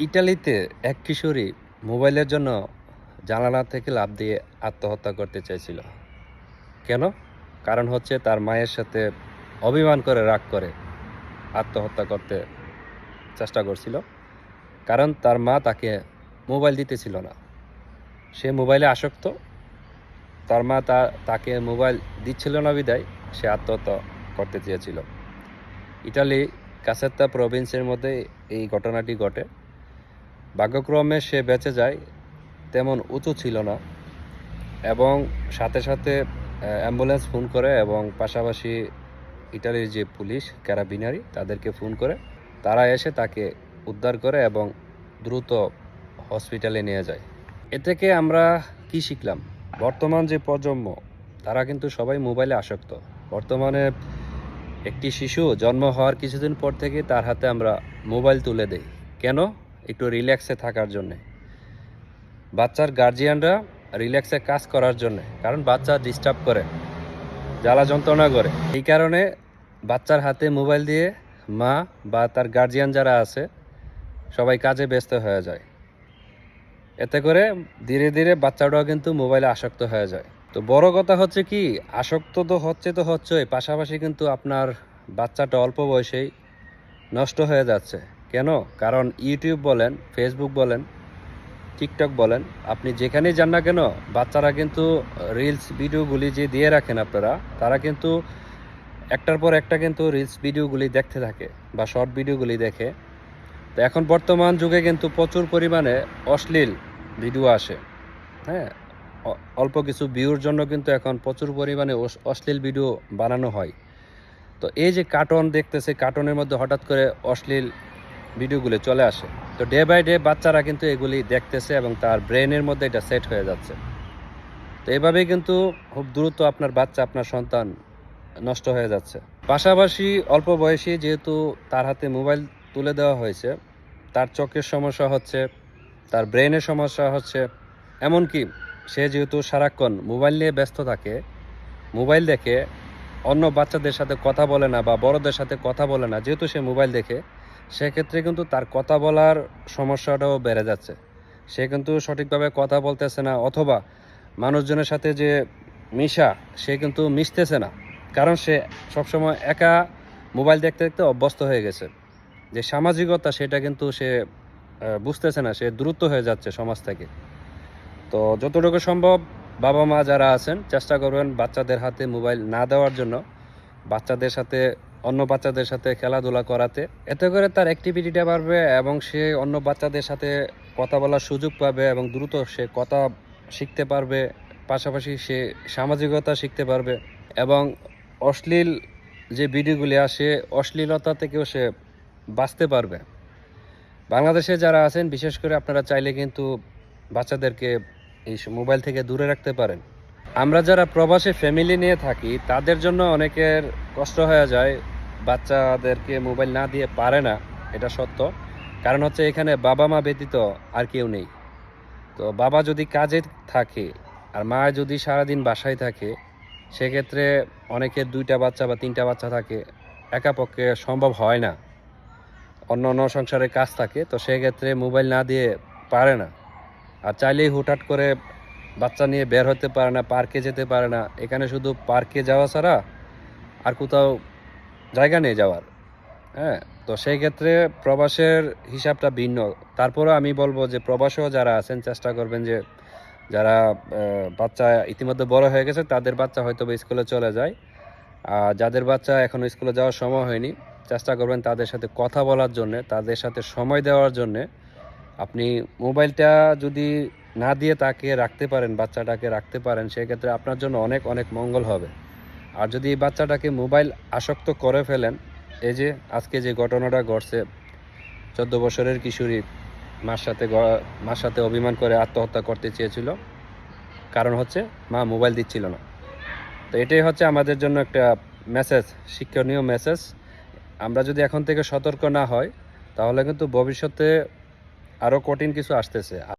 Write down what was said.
ইটালিতে এক কিশোরী মোবাইলের জন্য জানালা থেকে লাফ দিয়ে আত্মহত্যা করতে চাইছিল। কেন? কারণ হচ্ছে তার মায়ের সাথে অভিমান করে, রাগ করে আত্মহত্যা করতে চেষ্টা করছিল। কারণ তার মা তাকে মোবাইল দিতেছিল না। সে মোবাইলে আসক্ত। তার মা তা, তাকে মোবাইল দিচ্ছিল না বিদায়, সে আত্মহত্যা করতে চেয়েছিল। ইটালি, কাসেত্তা প্রভিন্সের মধ্যে এই ঘটনাটি ঘটে। ভাগ্যক্রমে সে বেঁচে যায় তেমন উঁচু ছিল না এবং সাথে সাথে অ্যাম্বুলেন্স ফোন করে এবং পাশাপাশি ইটালির যে পুলিশ, ক্যারাবিনারি, তাদেরকে ফোন করে, তারা এসে তাকে উদ্ধার করে এবং দ্রুত হসপিটালে নিয়ে যায়। এ থেকে আমরা কি শিখলাম? বর্তমান যে প্রজন্ম, তারা কিন্তু সবাই মোবাইলে আসক্ত। বর্তমানে একটি শিশু জন্ম হওয়ার কিছুদিন পর থেকে তার হাতে আমরা মোবাইল তুলে দেই। কেন? একটু রিল্যাক্সে থাকার জন্যে। বাচ্চার গার্জিয়ানরা রিল্যাক্সে কাজ করার জন্যে, কারণ বাচ্চা ডিস্টার্ব করে, জ্বালা যন্ত্রণা করে। এই কারণে বাচ্চার হাতে মোবাইল দিয়ে মা বা তার গার্জিয়ান যারা আছে, সবাই কাজে ব্যস্ত হয়ে যায়। এতে করে ধীরে ধীরে বাচ্চাটাও কিন্তু মোবাইলে আসক্ত হয়ে যায়। তো বড় কথা হচ্ছে কি, আসক্ত তো হচ্ছে তো হচ্ছেই, পাশাপাশি কিন্তু আপনার বাচ্চাটা অল্প বয়সেই নষ্ট হয়ে যাচ্ছে। কেন? কারণ ইউটিউব বলেন ফেসবুক বলেন টিকটক বলেন, আপনি যেখানেই যান না কেন, বাচ্চারা কিন্তু রিলস ভিডিওগুলি যে দিয়ে রাখেন আপনারা, তারা কিন্তু একটার পর একটা কিন্তু রিলস ভিডিওগুলি দেখতে থাকে বা শর্ট ভিডিওগুলি দেখে। তো এখন বর্তমান যুগে কিন্তু প্রচুর পরিমাণে অশ্লীল ভিডিও আসে হ্যাঁ? অল্প কিছু ভিউর জন্য কিন্তু এখন প্রচুর পরিমাণে অশ্লীল ভিডিও বানানো হয়। তো এই যে কার্টুন দেখতেছে কার্টুনের মধ্যে হঠাৎ করে অশ্লীল ভিডিওগুলি চলে আসে। তো ডে বাই ডে বাচ্চারা কিন্তু এগুলি দেখতেছে এবং তার ব্রেনের মধ্যে এটা সেট হয়ে যাচ্ছে। তো এভাবেই কিন্তু খুব দ্রুত আপনার বাচ্চা, আপনার সন্তান নষ্ট হয়ে যাচ্ছে। পাশাপাশি অল্প বয়সী যেহেতু তার হাতে মোবাইল তুলে দেওয়া হয়েছে, তার চোখের সমস্যা হচ্ছে, তার ব্রেনের সমস্যা হচ্ছে। এমনকি সে যেহেতু সারাক্ষণ মোবাইল নিয়ে ব্যস্ত থাকে মোবাইল দেখে অন্য বাচ্চাদের সাথে কথা বলে না বা বড়দের সাথে কথা বলে না, যেহেতু সে মোবাইল দেখে সেক্ষেত্রে কিন্তু তার কথা বলার সমস্যাটাও বেড়ে যাচ্ছে। সে কিন্তু সঠিকভাবে কথা বলতেছে না অথবা মানুষজনের সাথে যে মিশা, সে কিন্তু মিশতেছে না। কারণ সে সবসময় একা মোবাইল দেখতে দেখতে অভ্যস্ত হয়ে গেছে। যে সামাজিকতা, সেটা কিন্তু সে বুঝতেছে না, সে দ্রুত হয়ে যাচ্ছে সমাজ থেকে। তো যতটুকু সম্ভব বাবা মা যারা আছেন, চেষ্টা করবেন বাচ্চাদের হাতে মোবাইল না দেওয়ার জন্য। বাচ্চাদের সাথে অন্য বাচ্চাদের সাথে খেলাধুলা করাতে। এতে করে তার অ্যাক্টিভিটিটা বাড়বে এবং সে অন্য বাচ্চাদের সাথে কথা বলার সুযোগ পাবে এবং দ্রুত সে কথা শিখতে পারবে, পাশাপাশি সে সামাজিকতা শিখতে পারবে এবং অশ্লীল যে ভিডিওগুলি আসে, অশ্লীলতা থেকেও সে বাঁচতে পারবে। বাংলাদেশে যারা আছেন, বিশেষ করে আপনারা চাইলে কিন্তু বাচ্চাদেরকে এই মোবাইল থেকে দূরে রাখতে পারেন। আমরা যারা প্রবাসে ফ্যামিলি নিয়ে থাকি, তাদের জন্য অনেকের কষ্ট হয়ে যায়। বাচ্চাদেরকে মোবাইল না দিয়ে পারে না, এটা সত্য। কারণ হচ্ছে এখানে বাবা মা ব্যতীত আর কেউ নেই। তো বাবা যদি কাজে থাকে আর মা যদি সারাদিন বাসায় থাকে, সেক্ষেত্রে অনেকের দুইটা বাচ্চা বা তিনটা বাচ্চা থাকে, একা পক্ষে সম্ভব হয় না। অন্য অন্য সংসারে কাজ থাকে, তো সেক্ষেত্রে মোবাইল না দিয়ে পারে না। আর চাইলেই হুটহাট করে বাচ্চা নিয়ে বের হতে পারে না, পার্কে যেতে পারে না। এখানে শুধু পার্কে যাওয়া ছাড়া আর কোথাও জায়গা নেই যাওয়ার। হ্যাঁ তো সেই ক্ষেত্রে প্রবাসের হিসাবটা ভিন্ন। তারপরেও আমি বলব যে প্রবাসেও যারা আছেন, চেষ্টা করবেন যে যারা বাচ্চা ইতিমধ্যে বড় হয়ে গেছে, তাদের বাচ্চা হয়তো বা স্কুলে চলে যায়। আর যাদের বাচ্চা এখনও স্কুলে যাওয়ার সময় হয়নি, চেষ্টা করবেন তাদের সাথে কথা বলার জন্য, তাদের সাথে সময় দেওয়ার জন্য আপনি মোবাইলটা যদি না দিয়ে তাকে রাখতে পারেন, বাচ্চাটাকে রাখতে পারেন, সেক্ষেত্রে আপনার জন্য অনেক অনেক মঙ্গল হবে। আর যদি এই বাচ্চাটাকে মোবাইল আসক্ত করে ফেলেন, এই যে আজকে যে ঘটনাটা ঘটছে, চোদ্দ বছরের কিশোরী মার সাথে মার সাথে অভিমান করে আত্মহত্যা করতে চেয়েছিল। কারণ হচ্ছে মা মোবাইল দিচ্ছিল না। তো এটাই হচ্ছে আমাদের জন্য একটা মেসেজ শিক্ষণীয় মেসেজ আমরা যদি এখন থেকে সতর্ক না হয়, তাহলে কিন্তু ভবিষ্যতে আরও কঠিন কিছু আসতেছে।